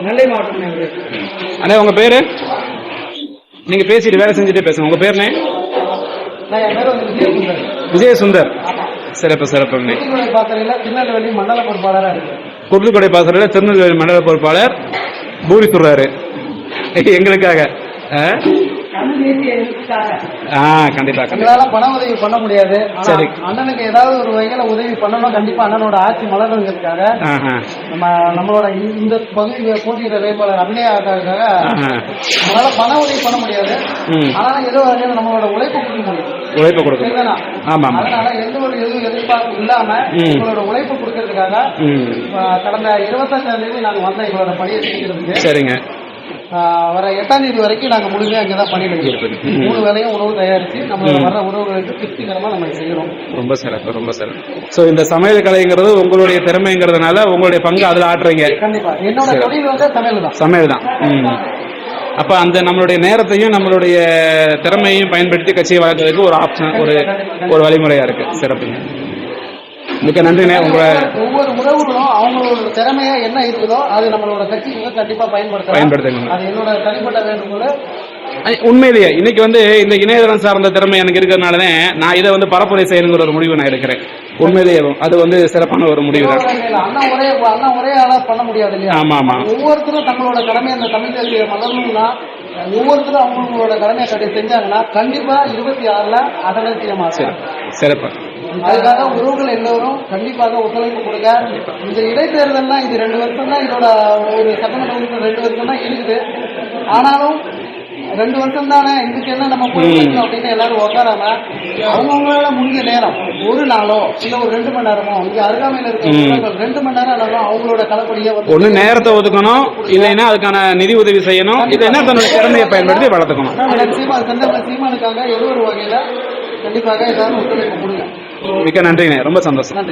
நெல்லை மாவட்டம் அண்ணே உங்க பேரு? நீங்க பேசிட்டு வேலை செஞ்சுட்டே பேசுங்க. உங்க பேருனே விஜய சுந்தர் சிறப்பு சிறப்புங்க திருநெல்வேலி மண்டல பொறுப்பாளராக குருத்துக்கடை பாசறையில் திருநெல்வேலி மண்டல பொறுப்பாளர் பூரி சொல்றாரு எங்களுக்காக ஆ? ஆ கண்டிப்பா கண்டிப்பா எங்களால பண உதவி பண்ண முடியாது ஆனா சரி. அண்ணனுக்கு ஏதாவது ஒரு வகையில உதவி பண்ணணும் கண்டிப்பா அண்ணனோட ஆட்சி மலருங்கிறதுக்காக ஆஹா. நம்ம நம்மளோட இந்த- பகுதியில் போட்டியிட வேட்பாளர் அபிநயாக்காக. நம்மளால பண உதவி பண்ண முடியாது. ஆனாலும் ஏதோ வகையில நம்மளோட உழைப்பு கொடுக்க முடியும் உழைப்பு? ஆமா அதனால எந்த ஒரு எதுவும் எதிர்பார்ப்பு இல்லாம. உங்களோட உழைப்பு கொடுக்கறதுக்காக கடந்த இருபத்தஞ்சாம் தேதி நாங்க வந்தோம் எங்களோட பணியை செய்கிறதுக்கு சரிங்க வர எட்டாம் தேதி வரைக்கும் நாங்க முழுமையா அங்கதான் பண்ணிட்டு இருக்கோம். மூணு வேளையும் உணவு தயாரிச்சு நம்மளோட ம். வர்ற உணவுகளுக்கு திருப்திகரமா நம்ம செய்யறோம். ரொம்ப சிறப்பு ரொம்ப சிறப்பு. ஸோ இந்த சமையல் கலைங்கிறது உங்களுடைய திறமைங்கிறதுனால உங்களுடைய பங்கு அதில் ஆட்டுறீங்க கண்டிப்பா. என்னோட. தொழில் வந்து சமையல் தான். சமையல் தான் அப்போ அந்த நம்மளுடைய நேரத்தையும் நம்மளுடைய திறமையையும் பயன்படுத்தி கட்சியை வளர்க்கறதுக்கு ஒரு ஆப்ஷன் ஒரு ஒரு வழிமுறையா இருக்கு. சிறப்புங்க. மிக்க நன்றிண்ணே. உங்க ஒவ்வொரு உறவுகளும் அவங்களோட திறமையா என்ன இருக்குதோ அது நம்மளோட கட்சிக்கு கண்டிப்பா பயன்படுத்தலாம். பயன்படுத்துங்க. அது என்னோட தனிப்பட்ட வேண்டுகோள். உண்மையிலேயே இன்னைக்கு வந்து இந்த இணையதளம் சார்ந்த திறமை எனக்கு இருக்கிறதுனால தான் நான் இதை வந்து பரப்புரை செய்யணுங்கிற ஒரு முடிவு நான் எடுக்கிறேன். உண்மையிலேயே அது வந்து சிறப்பான ஒரு முடிவு தான். அண்ணா ஒரே அண்ணா ஒரே ஆளா பண்ண முடியாது இல்லையா? ஆமா ஆமா. ஒவ்வொருத்தரும் தங்களோட கடமை அந்த தமிழ் கல்வியை மலரணும்னா ஒவ்வொருத்தரும் அவங்களோட கடமையை செஞ்சாங்கன்னா கண்டிப்பா இருபத்தி ஆறுல செய்ய மாட்டேன் சிறப்பு. அதுக்காக உறவுகள் எல்லோரும் கண்டிப்பாக ஒத்துழைப்பு கொடுங்க. இந்த இடைத்தேர்தல்னா இது ரெண்டு வருஷம் தான் இதோட ஒரு சட்டமன்ற உறுப்பினர் ரெண்டு வருஷம் தான் இருக்குது. ஆனாலும் ரெண்டு வருஷம் தானே இதுக்கு என்ன நம்ம போய் பண்ணணும் அப்படின்னு எல்லாரும் உட்காராம அவங்கவுங்களால முடிஞ்ச நேரம் ஒரு நாளோ இல்ல ஒரு ரெண்டு மணி நேரமோ இங்க அருகாமையில இருக்க ரெண்டு மணி நேரம் ஆனாலும் அவங்களோட களப்படியை வந்து ஒண்ணு நேரத்தை ஒதுக்கணும் இல்லைன்னா அதுக்கான நிதி உதவி செய்யணும். இல்லைன்னா தன்னுடைய திறமையை பயன்படுத்தி வளர்த்துக்கணும். சீமான் செந்தமிழ் சீமானுக்காக ஏதோ ஒரு வகையில கண்டிப்பாக ஏதாவது ஒத்துழைப்பு கொடுங்க. மிக்க நன்றிண்ணே ரொம்ப சந்தோஷம்.